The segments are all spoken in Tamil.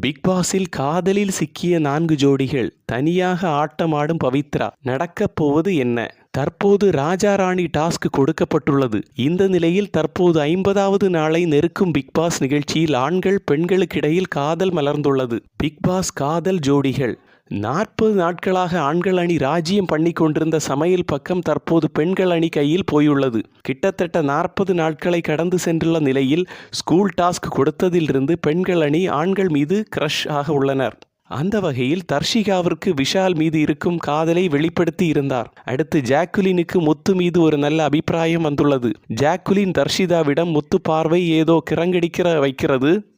பிக் பாஸில் காதலில் சிக்கிய நான்கு ஜோடிகள் தனியாக ஆட்டமாடும் பவித்ரா நடக்கப் போவது என்ன? தற்போது ராஜா ராணி டாஸ்க் கொடுக்கப்பட்டுள்ளது. இந்த நிலையில் தற்போது ஐம்பதாவது நாளை நெருக்கும் பிக் பாஸ் நிகழ்ச்சியில் ஆண்கள் பெண்களுக்கிடையில் காதல் மலர்ந்துள்ளது. பிக் பாஸ் காதல் ஜோடிகள் நாற்பது நாட்களாக ஆண்கள் அணி ராஜ்யம் பண்ணி கொண்டிருந்த சமையல் பக்கம் தற்போது பெண்கள் அணி கையில் போயுள்ளது. கிட்டத்தட்ட நாற்பது நாட்களை கடந்து சென்றுள்ள நிலையில் ஸ்கூல் டாஸ்க் கொடுத்ததிலிருந்து பெண்கள் அணி ஆண்கள் மீது கிரஷ் ஆக உள்ளனர். அந்த வகையில் தர்ஷிகாவிற்கு விஷால் மீது இருக்கும் காதலை வெளிப்படுத்தி இருந்தார். அடுத்து ஜாக்குலினுக்கு முத்து மீது ஒரு நல்ல அபிப்பிராயம் வந்துள்ளது. ஜாக்குலின் தர்ஷிதாவிடம் முத்து பார்வை ஏதோ கிரங்கடிக்கிற வைக்கிறது.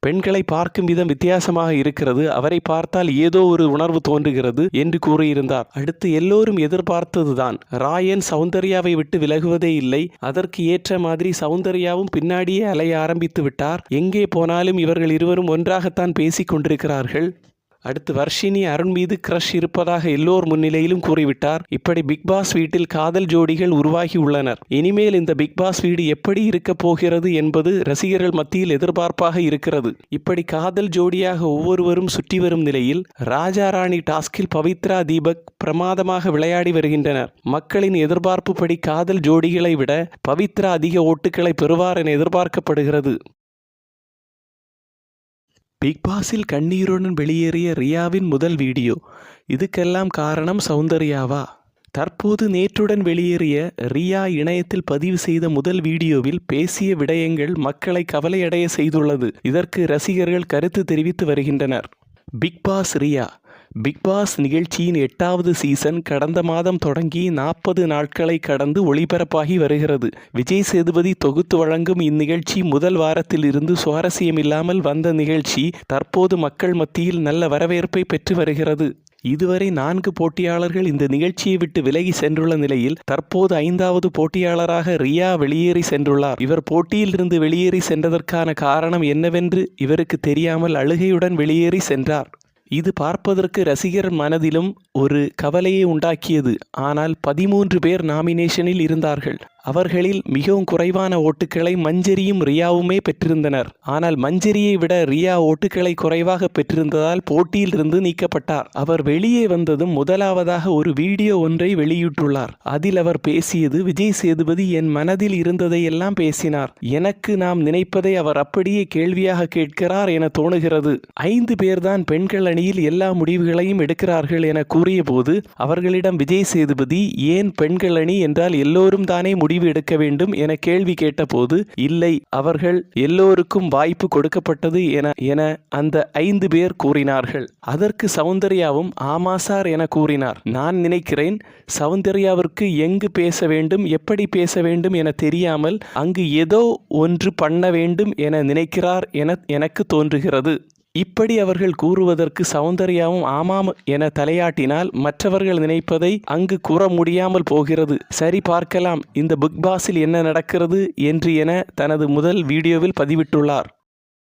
பெண்களை பார்க்கும் விதம் வித்தியாசமாக இருக்கிறது. அவரை பார்த்தால் ஏதோ ஒரு உணர்வு தோன்றுகிறது என்று கூறியிருந்தார். அடுத்து எல்லோரும் எதிர்பார்த்ததுதான். ராயன் சௌந்தர்யாவை விட்டு விலகுவதே இல்லை. அதற்கு ஏற்ற மாதிரி சௌந்தர்யாவும் பின்னாடியே அலைய ஆரம்பித்து விட்டார். எங்கே போனாலும் இவர்கள் இருவரும் ஒன்றாகத்தான் பேசிக் கொண்டிருக்கிறார்கள். அடுத்து வர்ஷினி அருண் மீது கிரஷ் இருப்பதாக எல்லோர் முன்னிலையிலும் கூறிவிட்டார். இப்படி பிக் பாஸ் வீட்டில் காதல் ஜோடிகள் உருவாகி உள்ளனர். இனிமேல் இந்த பிக் பாஸ் வீடு எப்படி இருக்க போகிறது என்பது ரசிகர்கள் மத்தியில் எதிர்பார்ப்பாக இருக்கிறது. இப்படி காதல் ஜோடியாக ஒவ்வொருவரும் சுற்றி வரும் நிலையில் ராஜா ராணி டாஸ்கில் பவித்ரா தீபக் பிரமாதமாக விளையாடி வருகின்றனர். மக்களின் எதிர்பார்ப்புப்படி காதல் ஜோடிகளை விட பவித்ரா அதிக ஓட்டுகளை பெறுவார் என எதிர்பார்க்கப்படுகிறது. பிக் பாஸில் கண்ணீருடன் வெளியேறிய ரியாவின் முதல் வீடியோ. இதுக்கெல்லாம் காரணம் சௌந்தர்யாவா? தற்போது நேற்றுடன் வெளியேறிய ரியா இணையத்தில் பதிவு செய்த முதல் வீடியோவில் பேசிய விடயங்கள் மக்களை கவலையடைய செய்துள்ளது. இதற்கு ரசிகர்கள் கருத்து தெரிவித்து வருகின்றனர். Bigg Boss Riya Bigg Boss நிகழ்ச்சியின் எட்டாவது சீசன் கடந்த மாதம் தொடங்கி நாற்பது நாட்களை கடந்து ஒளிபரப்பாகி வருகிறது. விஜய் சேதுபதி தொகுத்து வழங்கும் இந்நிகழ்ச்சி முதல் வாரத்தில் இருந்து சுவாரஸ்யமில்லாமல் வந்த நிகழ்ச்சி தற்போது மக்கள் மத்தியில் நல்ல வரவேற்பை பெற்று வருகிறது. இதுவரை நான்கு போட்டியாளர்கள் இந்த நிகழ்ச்சியை விட்டு விலகி சென்றுள்ள நிலையில் தற்போது ஐந்தாவது போட்டியாளராக ரியா வெளியேறி சென்றுள்ளார். இவர் போட்டியிலிருந்து வெளியேறி சென்றதற்கான காரணம் என்னவென்று இவருக்கு தெரியாமல் அழுகையுடன் வெளியேறி சென்றார். இது பார்ப்பதற்கு ரசிகர் மனதிலும் ஒரு கவலையை உண்டாக்கியது. ஆனால் பதிமூன்று பேர் நாமினேஷனில் இருந்தார்கள். அவர்களில் மிகவும் குறைவான ஓட்டுக்களை மஞ்சரியும் ரியாவுமே பெற்றிருந்தனர். ஆனால் மஞ்சரியை விட ரியா ஓட்டுகளை குறைவாக பெற்றிருந்ததால் போட்டியில் இருந்து நீக்கப்பட்டார். அவர் வெளியே வந்ததும் முதலாவதாக ஒரு வீடியோ ஒன்றை வெளியிட்டுள்ளார். அதில் அவர் பேசியது விஜய் சேதுபதி என் மனதில் இருந்ததை எல்லாம் பேசினார். எனக்கு நாம் நினைப்பதை அவர் அப்படியே கேள்வியாக கேட்கிறார் என தோணுகிறது. ஐந்து பேர்தான் பெண்கள் அணியில் எல்லா முடிவுகளையும் எடுக்கிறார்கள் என கூறிய போது அவர்களிடம் விஜய் சேதுபதி ஏன் பெண்கள் அணி என்றால் எல்லோரும் தானே முடிவு எடுக்க வேண்டும் என கேள்வி கேட்டபோது இல்லை அவர்கள் எல்லோருக்கும் வாய்ப்பு கொடுக்கப்பட்டது என என அந்த ஐந்து பேர் கூறினார்கள். அதற்கு சௌந்தர்யாவும் ஆமா சார் என கூறினார். நான் நினைக்கிறேன் சௌந்தர்யாவிற்கு எங்கு பேச வேண்டும் எப்படி பேச வேண்டும் என தெரியாமல் அங்கு ஏதோ ஒன்று பண்ண வேண்டும் என நினைக்கிறார் என எனக்கு தோன்றுகிறது. இப்படி அவர்கள் கூறுவதற்கு சௌந்தர்யாவும் ஆமாம் என தலையாட்டினால் மற்றவர்கள் நினைப்பதை அங்கு கூற முடியாமல் போகிறது. சரி பார்க்கலாம். இந்த பிக் பாஸில் என்ன நடக்கிறது என்று என தனது முதல் வீடியோவில் பதிவிட்டுள்ளார்.